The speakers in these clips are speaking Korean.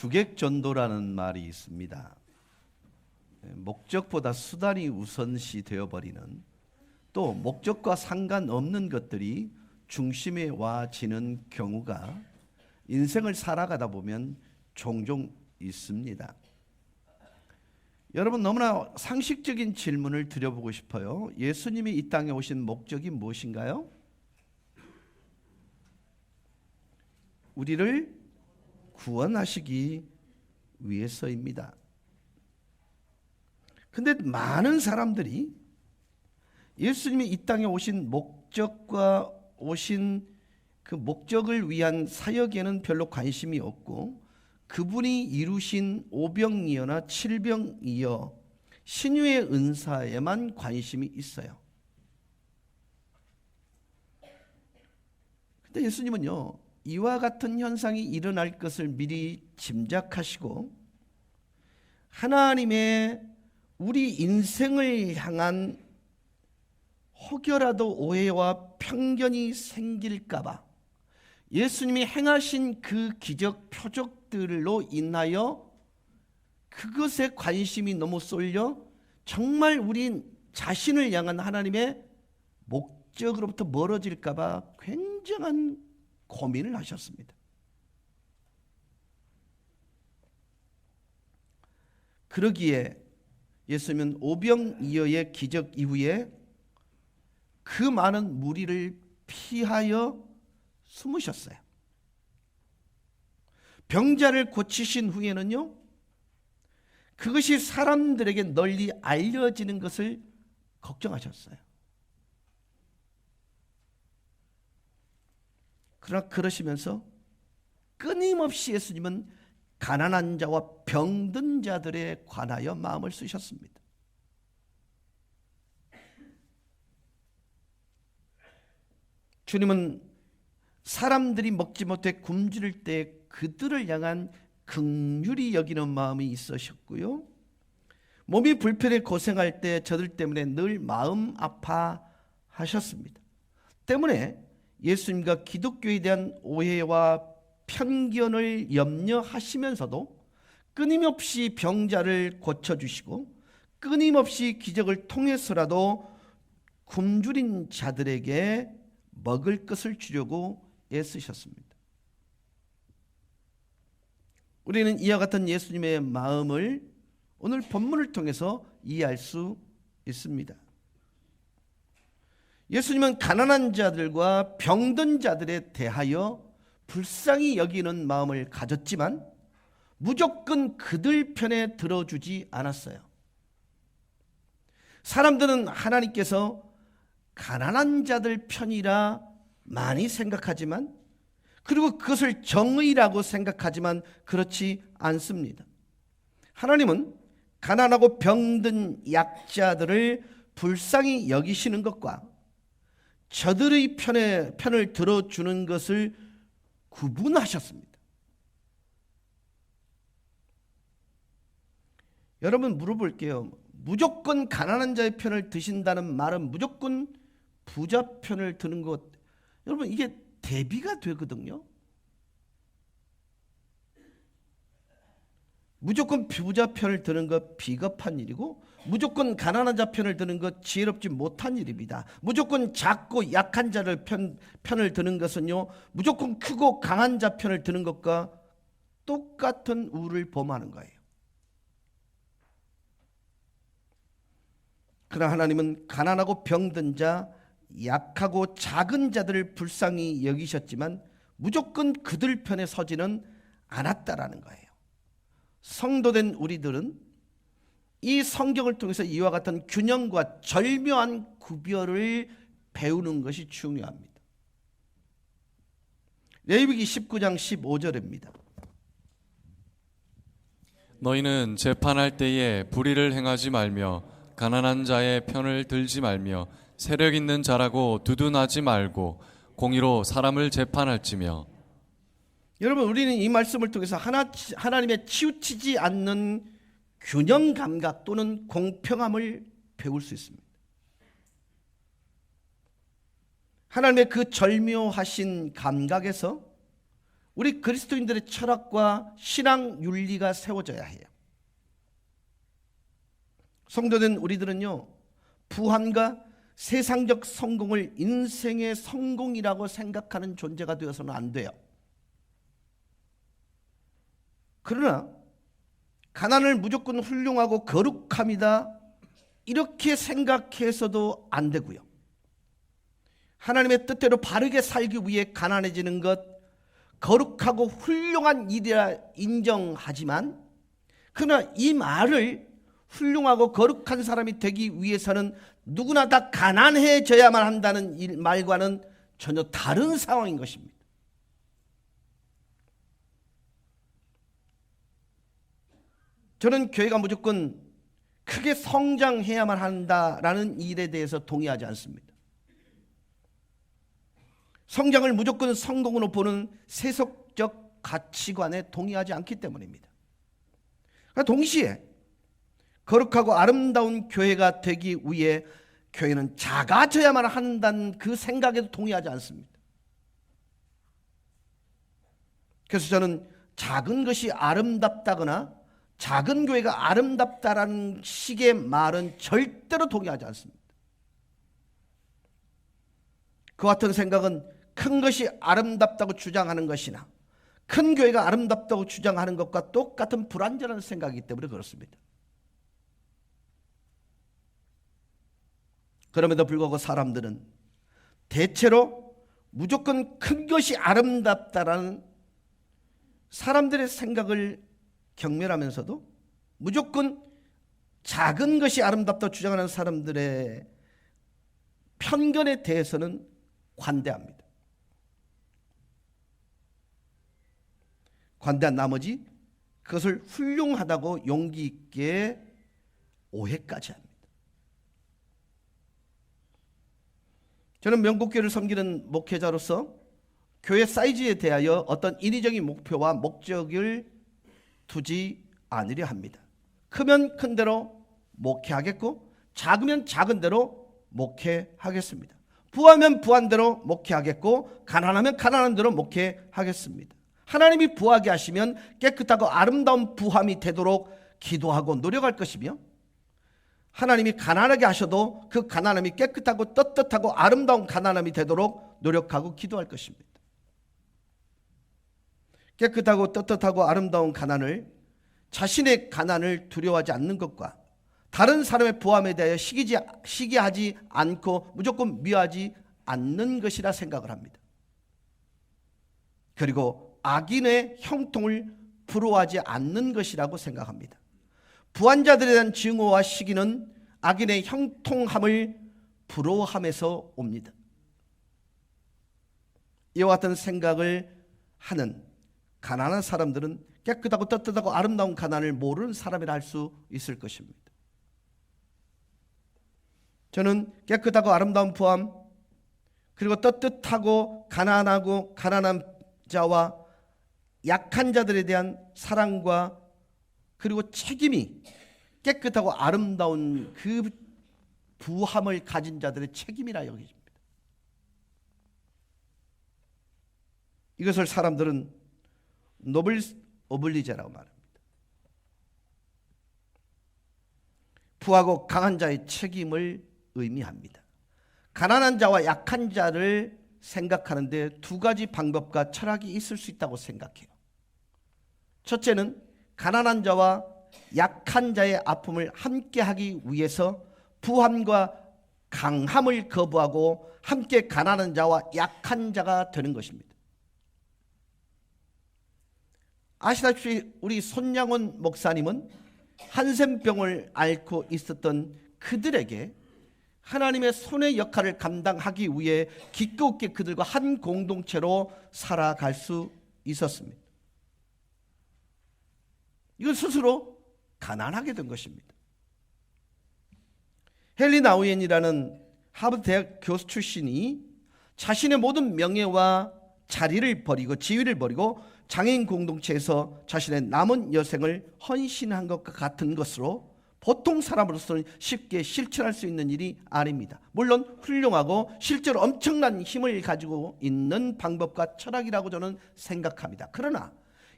주객 전도라는 말이 있습니다. 목적보다 수단이 우선시 되어버리는 또 목적과 상관없는 것들이 중심에 와지는 경우가 인생을 살아가다 보면 종종 있습니다. 여러분 너무나 상식적인 질문을 드려보고 싶어요. 예수님이 이 땅에 오신 목적이 무엇인가요? 우리를 구원하시기 위해서입니다. 근데 많은 사람들이 예수님이 이 땅에 오신 목적과 오신 그 목적을 위한 사역에는 별로 관심이 없고 그분이 이루신 오병이어나 칠병이어 신유의 은사에만 관심이 있어요. 근데 예수님은요, 이와 같은 현상이 일어날 것을 미리 짐작하시고 하나님의 우리 인생을 향한 혹여라도 오해와 편견이 생길까봐 예수님이 행하신 그 기적 표적들로 인하여 그것에 관심이 너무 쏠려 정말 우리 자신을 향한 하나님의 목적으로부터 멀어질까봐 굉장한 고민을 하셨습니다. 그러기에 예수님은 오병이어의 기적 이후에 그 많은 무리를 피하여 숨으셨어요. 병자를 고치신 후에는요, 그것이 사람들에게 널리 알려지는 것을 걱정하셨어요. 그러나 그러시면서 끊임없이 예수님은 가난한 자와 병든 자들에 관하여 마음을 쓰셨습니다. 주님은 사람들이 먹지 못해 굶주릴 때 그들을 향한 극률이 여기는 마음이 있으셨고요. 몸이 불편해 고생할 때 저들 때문에 늘 마음 아파하셨습니다. 때문에 예수님과 기독교에 대한 오해와 편견을 염려하시면서도 끊임없이 병자를 고쳐주시고 끊임없이 기적을 통해서라도 굶주린 자들에게 먹을 것을 주려고 애쓰셨습니다. 우리는 이와 같은 예수님의 마음을 오늘 본문을 통해서 이해할 수 있습니다. 예수님은 가난한 자들과 병든 자들에 대하여 불쌍히 여기는 마음을 가졌지만 무조건 그들 편에 들어주지 않았어요. 사람들은 하나님께서 가난한 자들 편이라 많이 생각하지만 그리고 그것을 정의라고 생각하지만 그렇지 않습니다. 하나님은 가난하고 병든 약자들을 불쌍히 여기시는 것과 저들의 편에, 편을 들어주는 것을 구분하셨습니다. 여러분 물어볼게요. 무조건 가난한 자의 편을 드신다는 말은 무조건 부자 편을 드는 것. 여러분 이게 대비가 되거든요. 무조건 부자 편을 드는 것 비겁한 일이고 무조건 가난한 자 편을 드는 것 지혜롭지 못한 일입니다. 무조건 작고 약한 자를 편, 편을 드는 것은요 무조건 크고 강한 자 편을 드는 것과 똑같은 우를 범하는 거예요. 그러나 하나님은 가난하고 병든 자, 약하고 작은 자들을 불쌍히 여기셨지만 무조건 그들 편에 서지는 않았다라는 거예요. 성도된 우리들은 이 성경을 통해서 이와 같은 균형과 절묘한 구별을 배우는 것이 중요합니다. 레위기 19장 15절입니다. 너희는 재판할 때에 불의를 행하지 말며 가난한 자의 편을 들지 말며 세력 있는 자라고 두둔하지 말고 공의로 사람을 재판할지며 여러분 우리는 이 말씀을 통해서 하나, 하나님의 치우치지 않는 균형 감각 또는 공평함을 배울 수 있습니다. 하나님의 그 절묘하신 감각에서 우리 그리스도인들의 철학과 신앙 윤리가 세워져야 해요. 성도된 우리들은요, 부한과 세상적 성공을 인생의 성공이라고 생각하는 존재가 되어서는 안 돼요. 그러나 가난을 무조건 훌륭하고 거룩함이다 이렇게 생각해서도 안 되고요. 하나님의 뜻대로 바르게 살기 위해 가난해지는 것 거룩하고 훌륭한 일이라 인정하지만 그러나 이 말을 훌륭하고 거룩한 사람이 되기 위해서는 누구나 다 가난해져야만 한다는 일 말과는 전혀 다른 상황인 것입니다. 저는 교회가 무조건 크게 성장해야만 한다라는 일에 대해서 동의하지 않습니다. 성장을 무조건 성공으로 보는 세속적 가치관에 동의하지 않기 때문입니다. 그러니까 동시에 거룩하고 아름다운 교회가 되기 위해 교회는 작아져야만 한다는 그 생각에도 동의하지 않습니다. 그래서 저는 작은 것이 아름답다거나 작은 교회가 아름답다라는 식의 말은 절대로 동의하지 않습니다. 그 같은 생각은 큰 것이 아름답다고 주장하는 것이나 큰 교회가 아름답다고 주장하는 것과 똑같은 불완전한 생각이기 때문에 그렇습니다. 그럼에도 불구하고 사람들은 대체로 무조건 큰 것이 아름답다라는 사람들의 생각을 경멸하면서도 무조건 작은 것이 아름답다 주장하는 사람들의 편견에 대해서는 관대합니다. 관대한 나머지 그것을 훌륭하다고 용기 있게 오해까지 합니다. 저는 명국교를 섬기는 목회자로서 교회 사이즈에 대하여 어떤 인위적인 목표와 목적을 두지 않으려 합니다. 크면 큰 대로 목회하겠고 작으면 작은 대로 목회하겠습니다. 부하면 부한 대로 목회하겠고 가난하면 가난한 대로 목회하겠습니다. 하나님이 부하게 하시면 깨끗하고 아름다운 부함이 되도록 기도하고 노력할 것이며 하나님이 가난하게 하셔도 그 가난함이 깨끗하고 떳떳하고 아름다운 가난함이 되도록 노력하고 기도할 것입니다. 깨끗하고 떳떳하고 아름다운 가난을 자신의 가난을 두려워하지 않는 것과 다른 사람의 부함에 대하여 시기지, 시기하지 않고 무조건 미워하지 않는 것이라 생각을 합니다. 그리고 악인의 형통을 부러워하지 않는 것이라고 생각합니다. 부한자들에 대한 증오와 시기는 악인의 형통함을 부러워함에서 옵니다. 이와 같은 생각을 하는 가난한 사람들은 깨끗하고 떳떳하고 아름다운 가난을 모르는 사람이라 할 수 있을 것입니다. 저는 깨끗하고 아름다운 부함 그리고 떳떳하고 가난하고 가난한 자와 약한 자들에 대한 사랑과 그리고 책임이 깨끗하고 아름다운 그 부함을 가진 자들의 책임이라 여기십니다. 이것을 사람들은 노블 어블리제라고 말합니다. 부하고 강한 자의 책임을 의미합니다. 가난한 자와 약한 자를 생각하는데 두 가지 방법과 철학이 있을 수 있다고 생각해요. 첫째는 가난한 자와 약한 자의 아픔을 함께 하기 위해서 부함과 강함을 거부하고 함께 가난한 자와 약한 자가 되는 것입니다. 아시다시피 우리 손양원 목사님은 한센병을 앓고 있었던 그들에게 하나님의 손의 역할을 감당하기 위해 기꺼이 그들과 한 공동체로 살아갈 수 있었습니다. 이건 스스로 가난하게 된 것입니다. 헨리 나우엔이라는 하버드 대학 교수 출신이 자신의 모든 명예와 자리를 버리고 지위를 버리고 장애인 공동체에서 자신의 남은 여생을 헌신한 것과 같은 것으로 보통 사람으로서는 쉽게 실천할 수 있는 일이 아닙니다. 물론 훌륭하고 실제로 엄청난 힘을 가지고 있는 방법과 철학이라고 저는 생각합니다. 그러나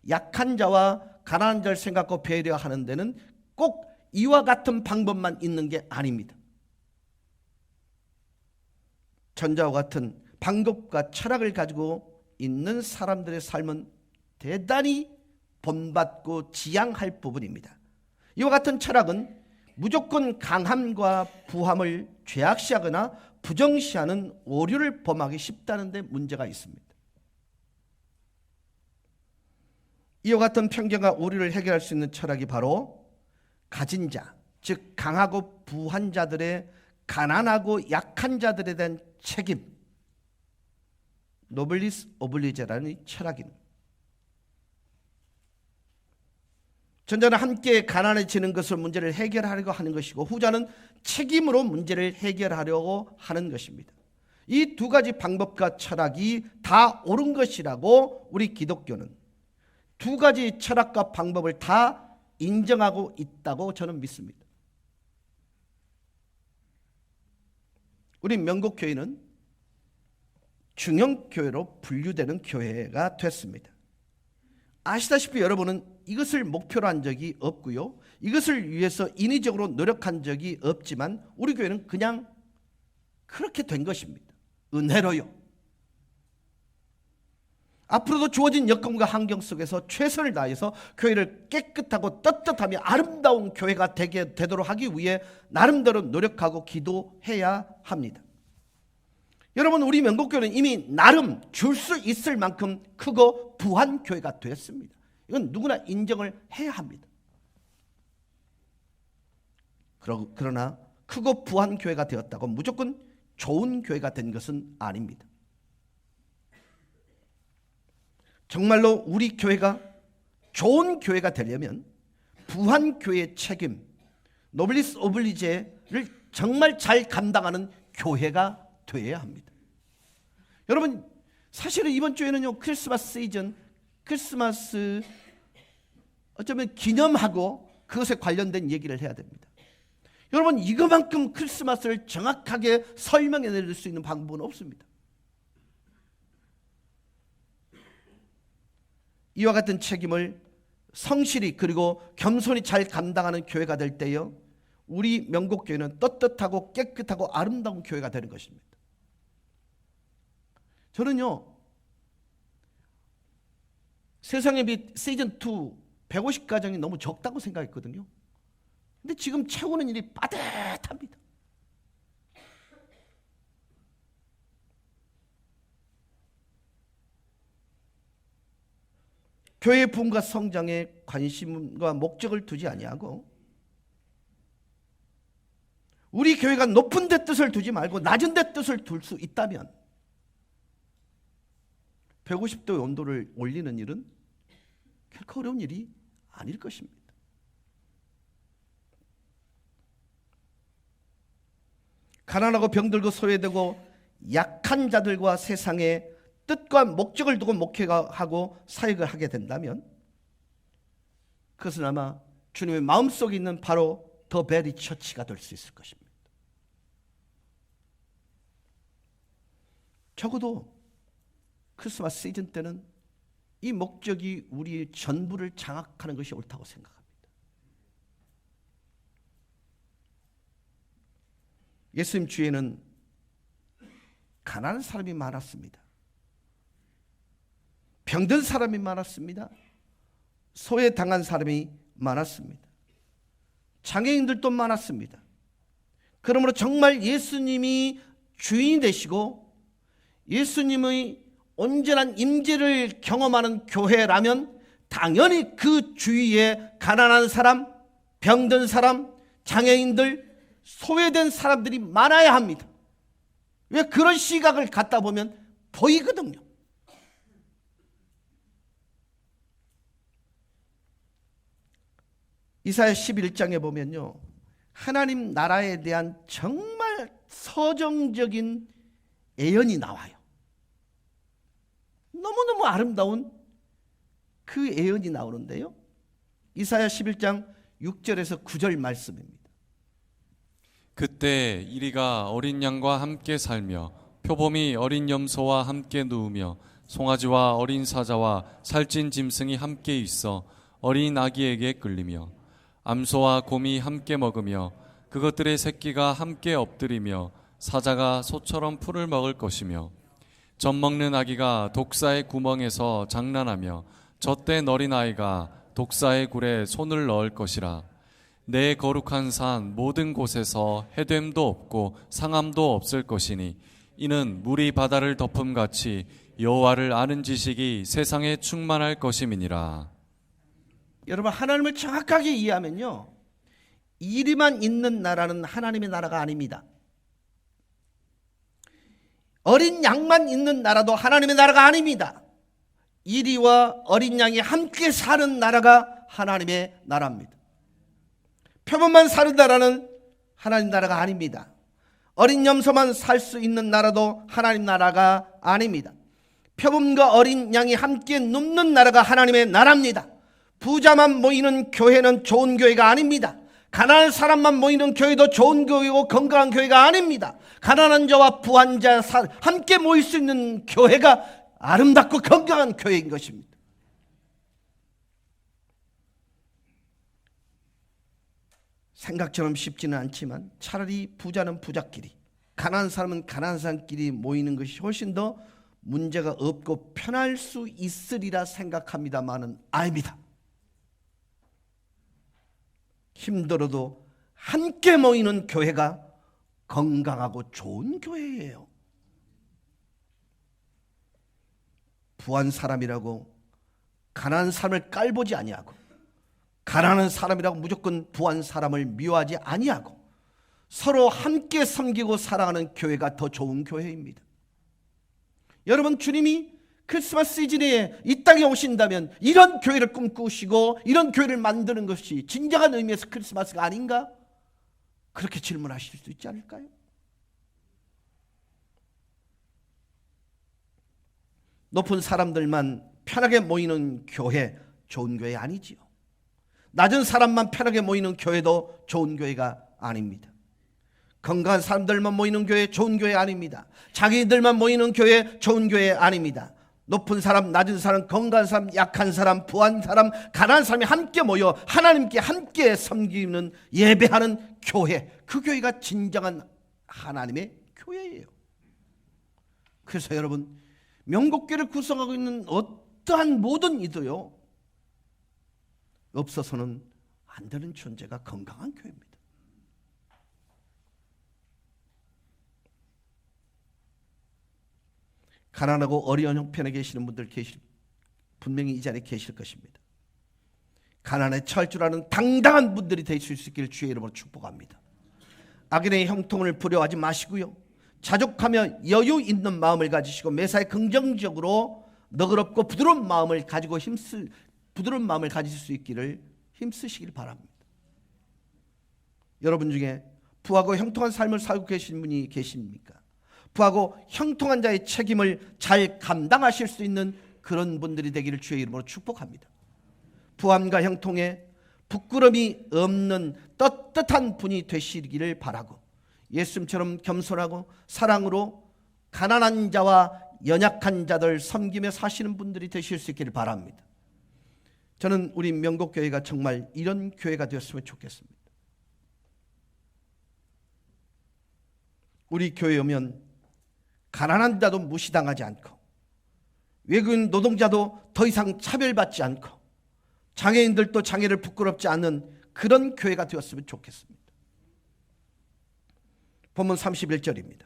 약한 자와 가난한 자를 생각하고 배려하는 데는 꼭 이와 같은 방법만 있는 게 아닙니다. 전자와 같은 방법과 철학을 가지고 있는 사람들의 삶은 대단히 본받고 지향할 부분입니다. 이와 같은 철학은 무조건 강함과 부함을 죄악시하거나 부정시하는 오류를 범하기 쉽다는 데 문제가 있습니다. 이와 같은 편견과 오류를 해결할 수 있는 철학이 바로 가진 자, 즉 강하고 부한 자들의 가난하고 약한 자들에 대한 책임, 노블리스 오블리제라는 이 철학입니다. 전자는 함께 가난해지는 것을 문제를 해결하려고 하는 것이고 후자는 책임으로 문제를 해결하려고 하는 것입니다. 이 두 가지 방법과 철학이 다 옳은 것이라고 우리 기독교는 두 가지 철학과 방법을 다 인정하고 있다고 저는 믿습니다. 우리 명곡교회는 중형교회로 분류되는 교회가 됐습니다. 아시다시피 여러분은 이것을 목표로 한 적이 없고요. 이것을 위해서 인위적으로 노력한 적이 없지만 우리 교회는 그냥 그렇게 된 것입니다. 은혜로요. 앞으로도 주어진 여건과 환경 속에서 최선을 다해서 교회를 깨끗하고 떳떳하며 아름다운 교회가 되게 되도록 하기 위해 나름대로 노력하고 기도해야 합니다. 여러분 우리 명곡교회는 이미 나름 줄 수 있을 만큼 크고 부한 교회가 됐습니다. 이건 누구나 인정을 해야 합니다. 그러- 그러나 크고 부한 교회가 되었다고 무조건 좋은 교회가 된 것은 아닙니다. 정말로 우리 교회가 좋은 교회가 되려면 부한 교회의 책임, 노블리스 오블리제를 정말 잘 감당하는 교회가 되어야 합니다. 여러분 사실은 이번 주에는요 크리스마스 시즌 크리스마스 어쩌면 기념하고 그것에 관련된 얘기를 해야 됩니다. 여러분 이거만큼 크리스마스를 정확하게 설명해 낼수 있는 방법은 없습니다. 이와 같은 책임을 성실히 그리고 겸손히 잘 감당하는 교회가 될 때요. 우리 명곡교회는 떳떳하고 깨끗하고 아름다운 교회가 되는 것입니다. 저는요. 세상의 빛 시즌 2 150가정이 너무 적다고 생각했거든요. 근데 지금 채우는 일이 빠듯합니다. 교회의 부흥과 성장에 관심과 목적을 두지 아니하고 우리 교회가 높은 데 뜻을 두지 말고 낮은 데 뜻을 둘 수 있다면 150도 온도를 올리는 일은 결코 어려운 일이 아닐 것입니다. 가난하고 병들고 소외되고 약한 자들과 세상에 뜻과 목적을 두고 목회하고 사역을 하게 된다면 그것은 아마 주님의 마음속에 있는 바로 더 베리 처치가 될 수 있을 것입니다. 적어도 크리스마스 시즌 때는 이 목적이 우리의 전부를 장악하는 것이 옳다고 생각합니다. 예수님 주에는 가난한 사람이 많았습니다. 병든 사람이 많았습니다. 소외당한 사람이 많았습니다. 장애인들도 많았습니다. 그러므로 정말 예수님이 주인이 되시고 예수님의 온전한 임재를 경험하는 교회라면 당연히 그 주위에 가난한 사람, 병든 사람, 장애인들, 소외된 사람들이 많아야 합니다. 왜 그런 시각을 갖다 보면 보이거든요. 이사야 11장에 보면요. 하나님 나라에 대한 정말 서정적인 예언이 나와요. 너무너무 아름다운 그 예언이 나오는데요. 이사야 11장 6절에서 9절 말씀입니다. 그때 이리가 어린 양과 함께 살며 표범이 어린 염소와 함께 누우며 송아지와 어린 사자와 살찐 짐승이 함께 있어 어린 아기에게 끌리며 암소와 곰이 함께 먹으며 그것들의 새끼가 함께 엎드리며 사자가 소처럼 풀을 먹을 것이며 젖 먹는 아기가 독사의 구멍에서 장난하며 젖된 어린 아이가 독사의 굴에 손을 넣을 것이라 내 거룩한 산 모든 곳에서 해됨도 없고 상함도 없을 것이니 이는 물이 바다를 덮음 같이 여호와를 아는 지식이 세상에 충만할 것임이니라. 여러분 하나님을 정확하게 이해하면요. 이리만 있는 나라는 하나님의 나라가 아닙니다. 어린 양만 있는 나라도 하나님의 나라가 아닙니다. 이리와 어린 양이 함께 사는 나라가 하나님의 나라입니다. 표범만 사는 나라는 하나님 나라가 아닙니다. 어린 염소만 살 수 있는 나라도 하나님 나라가 아닙니다. 표범과 어린 양이 함께 눕는 나라가 하나님의 나라입니다. 부자만 모이는 교회는 좋은 교회가 아닙니다. 가난한 사람만 모이는 교회도 좋은 교회고 건강한 교회가 아닙니다. 가난한 자와 부한 자 사- 함께 모일 수 있는 교회가 아름답고 건강한 교회인 것입니다. 생각처럼 쉽지는 않지만 차라리 부자는 부자끼리, 가난한 사람은 가난한 사람끼리 모이는 것이 훨씬 더 문제가 없고 편할 수 있으리라 생각합니다만은 아닙니다. 힘들어도 함께 모이는 교회가 건강하고 좋은 교회예요. 부한 사람이라고 가난한 사람을 깔보지 아니하고 가난한 사람이라고 무조건 부한 사람을 미워하지 아니하고 서로 함께 섬기고 사랑하는 교회가 더 좋은 교회입니다. 여러분 주님이 크리스마스 시즌에 이 땅에 오신다면 이런 교회를 꿈꾸시고 이런 교회를 만드는 것이 진정한 의미에서 크리스마스가 아닌가? 그렇게 질문하실 수 있지 않을까요? 높은 사람들만 편하게 모이는 교회 좋은 교회 아니지요. 낮은 사람만 편하게 모이는 교회도 좋은 교회가 아닙니다. 건강한 사람들만 모이는 교회 좋은 교회 아닙니다. 자기들만 모이는 교회 좋은 교회 아닙니다. 높은 사람, 낮은 사람, 건강한 사람, 약한 사람, 부한 사람, 가난한 사람이 함께 모여 하나님께 함께 섬기는 예배하는 교회. 그 교회가 진정한 하나님의 교회예요. 그래서 여러분 명곡교를 구성하고 있는 어떠한 모든 이도요 없어서는 안 되는 존재가 건강한 교회입니다. 가난하고 어려운 형편에 계시는 분들 계실 분명히 이 자리에 계실 것입니다. 가난에 처할 줄 아는 당당한 분들이 되실 수 있기를 주의 이름으로 축복합니다. 악인의 형통을 부려하지 마시고요. 자족하며 여유 있는 마음을 가지시고 매사에 긍정적으로 너그럽고 부드러운 마음을 가지고 힘쓸 부드러운 마음을 가질 수 있기를 힘쓰시길 바랍니다. 여러분 중에 부하고 형통한 삶을 살고 계신 분이 계십니까? 부하고 형통한 자의 책임을 잘 감당하실 수 있는 그런 분들이 되기를 주의 이름으로 축복합니다. 부함과 형통에 부끄럼이 없는 떳떳한 분이 되시기를 바라고 예수님처럼 겸손하고 사랑으로 가난한 자와 연약한 자들 섬기며 사시는 분들이 되실 수 있기를 바랍니다. 저는 우리 명곡교회가 정말 이런 교회가 되었으면 좋겠습니다. 우리 교회 오면 가난한 자도 무시당하지 않고 외국인 노동자도 더 이상 차별받지 않고 장애인들도 장애를 부끄럽지 않는 그런 교회가 되었으면 좋겠습니다. 본문 31절입니다.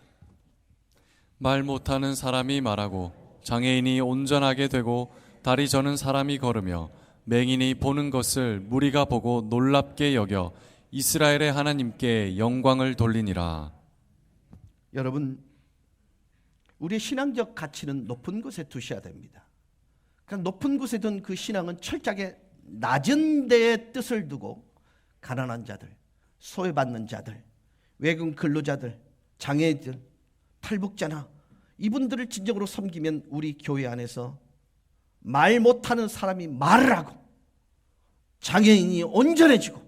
말 못하는 사람이 말하고 장애인이 온전하게 되고 다리 저는 사람이 걸으며 맹인이 보는 것을 무리가 보고 놀랍게 여겨 이스라엘의 하나님께 영광을 돌리니라. 여러분 우리의 신앙적 가치는 높은 곳에 두셔야 됩니다. 그냥 높은 곳에 둔 그 신앙은 철저하게 낮은 데에 뜻을 두고 가난한 자들, 소외받는 자들, 외국 근로자들, 장애인들, 탈북자나 이분들을 진정으로 섬기면 우리 교회 안에서 말 못하는 사람이 말을 하고 장애인이 온전해지고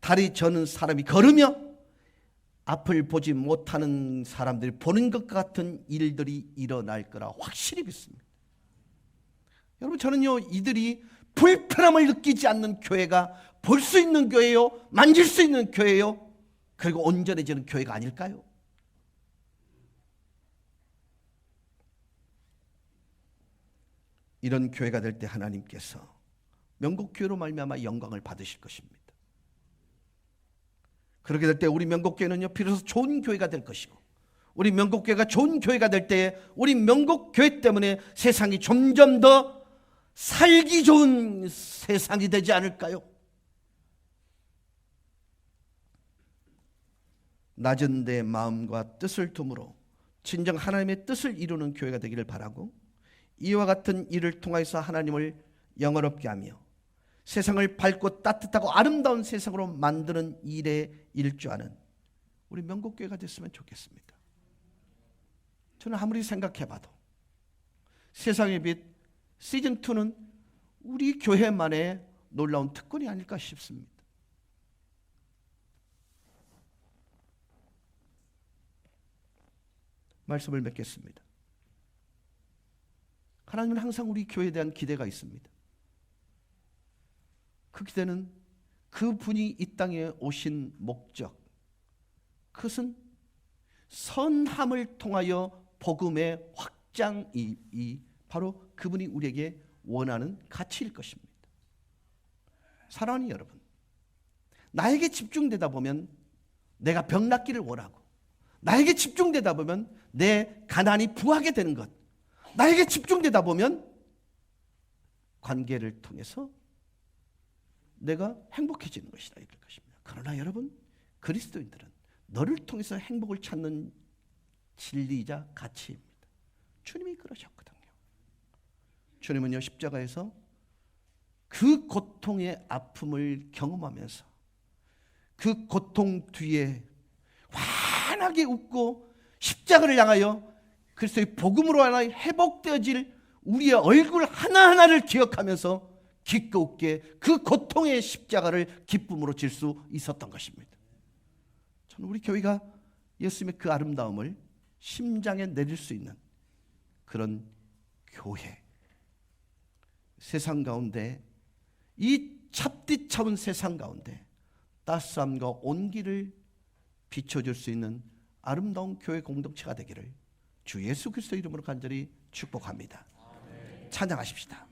다리 저는 사람이 걸으며 앞을 보지 못하는 사람들이 보는 것 같은 일들이 일어날 거라 확실히 믿습니다. 여러분 저는요 이들이 불편함을 느끼지 않는 교회가 볼 수 있는 교회요 만질 수 있는 교회요 그리고 온전해지는 교회가 아닐까요? 이런 교회가 될 때 하나님께서 명곡 교회로 말미암아 영광을 받으실 것입니다. 그렇게 될 때 우리 명곡 교회는요 비로소 좋은 교회가 될 것이고 우리 명곡 교회가 좋은 교회가 될 때에 우리 명곡 교회 때문에 세상이 점점 더 살기 좋은 세상이 되지 않을까요? 낮은 내 마음과 뜻을 둠으로 진정 하나님의 뜻을 이루는 교회가 되기를 바라고 이와 같은 일을 통해서 하나님을 영어롭게 하며 세상을 밝고 따뜻하고 아름다운 세상으로 만드는 일에 일조하는 우리 명곡교회가 됐으면 좋겠습니다. 저는 아무리 생각해봐도 세상의 빛 시즌 2는 우리 교회만의 놀라운 특권이 아닐까 싶습니다. 말씀을 맺겠습니다. 하나님은 항상 우리 교회에 대한 기대가 있습니다. 그 기대는 그 분이 이 땅에 오신 목적, 그것은 선함을 통하여 복음의 확장이 이 바로 그분이 우리에게 원하는 가치일 것입니다. 사랑하는 여러분, 나에게 집중되다 보면 내가 병 낫기를 원하고, 나에게 집중되다 보면 내 가난이 부하게 되는 것, 나에게 집중되다 보면 관계를 통해서 내가 행복해지는 것이다 이럴 것입니다. 그러나 여러분 그리스도인들은 너를 통해서 행복을 찾는 진리이자 가치입니다. 주님이 그러셨거든요. 주님은요 십자가에서 그 고통의 아픔을 경험하면서 그 고통 뒤에 환하게 웃고 십자가를 향하여 그리스도의 복음으로 하나 회복되어질 우리의 얼굴 하나하나를 기억하면서 기꺼우게 그 고통의 십자가를 기쁨으로 질 수 있었던 것입니다. 저는 우리 교회가 예수님의 그 아름다움을 심장에 내릴 수 있는 그런 교회. 세상 가운데 이 찹디 차운 세상 가운데 따스함과 온기를 비춰줄 수 있는 아름다운 교회 공동체가 되기를 주 예수 그리스도 이름으로 간절히 축복합니다. 찬양하십시다.